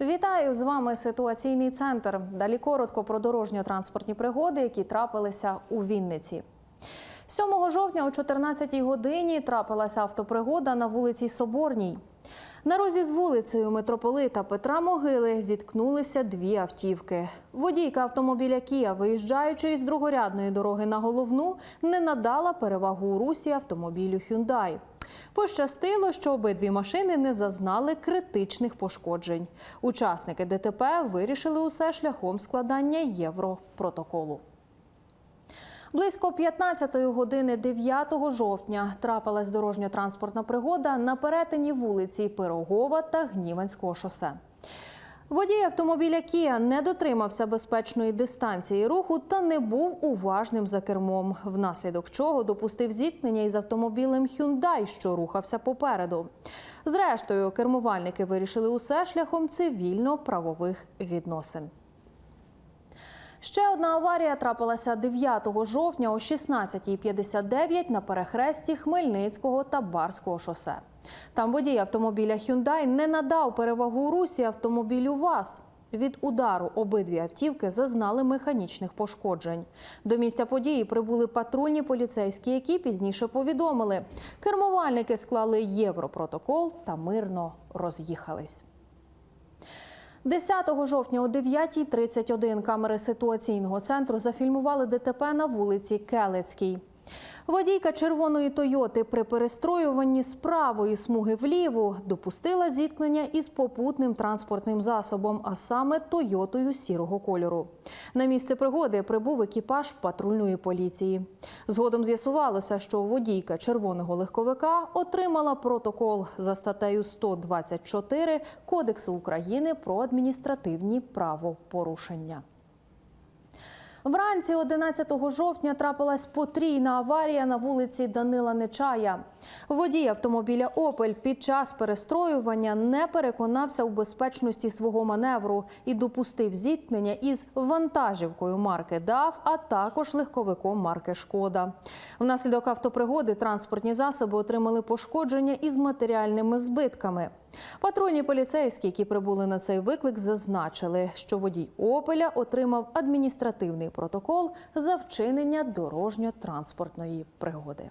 Вітаю з вами ситуаційний центр. Далі коротко про дорожньо-транспортні пригоди, які трапилися у Вінниці. 7 жовтня о 14 годині трапилася автопригода на вулиці Соборній. На розі з вулицею митрополита Петра Могили зіткнулися дві автівки. Водійка автомобіля Кія, виїжджаючи із другорядної дороги на головну, не надала перевагу у русі автомобілю Hyundai. Пощастило, що обидві машини не зазнали критичних пошкоджень. Учасники ДТП вирішили усе шляхом складання європротоколу. Близько 15-ї години 9 жовтня трапилась дорожньо-транспортна пригода на перетині вулиці Пирогова та Гніванського шосе. Водій автомобіля Кія не дотримався безпечної дистанції руху та не був уважним за кермом, внаслідок чого допустив зіткнення із автомобілем Hyundai, що рухався попереду. Зрештою, кермувальники вирішили усе шляхом цивільно-правових відносин. Ще одна аварія трапилася 9 жовтня о 16.59 на перехресті Хмельницького та Барського шосе. Там водій автомобіля Hyundai не надав перевагу русі автомобілю ВАЗ. Від удару обидві автівки зазнали механічних пошкоджень. До місця події прибули патрульні поліцейські, які пізніше повідомили. Кермувальники склали європротокол та мирно роз'їхались. 10 жовтня о 9.31 камери ситуаційного центру зафільмували ДТП на вулиці Келецькій. Водійка червоної Тойоти при перестроюванні з правої смуги вліву допустила зіткнення із попутним транспортним засобом, а саме Тойотою сірого кольору. На місце пригоди прибув екіпаж патрульної поліції. Згодом з'ясувалося, що водійка червоного легковика отримала протокол за статтею 124 Кодексу України про адміністративні правопорушення. Вранці 11 жовтня трапилась потрійна аварія на вулиці Данила Нечая. Водій автомобіля Опель під час перестроювання не переконався у безпечності свого маневру і допустив зіткнення із вантажівкою марки ДАФ, а також легковиком марки Шкода. Внаслідок автопригоди транспортні засоби отримали пошкодження із матеріальними збитками. Патрульні поліцейські, які прибули на цей виклик, зазначили, що водій Опеля отримав адміністративний протокол за вчинення дорожньо-транспортної пригоди.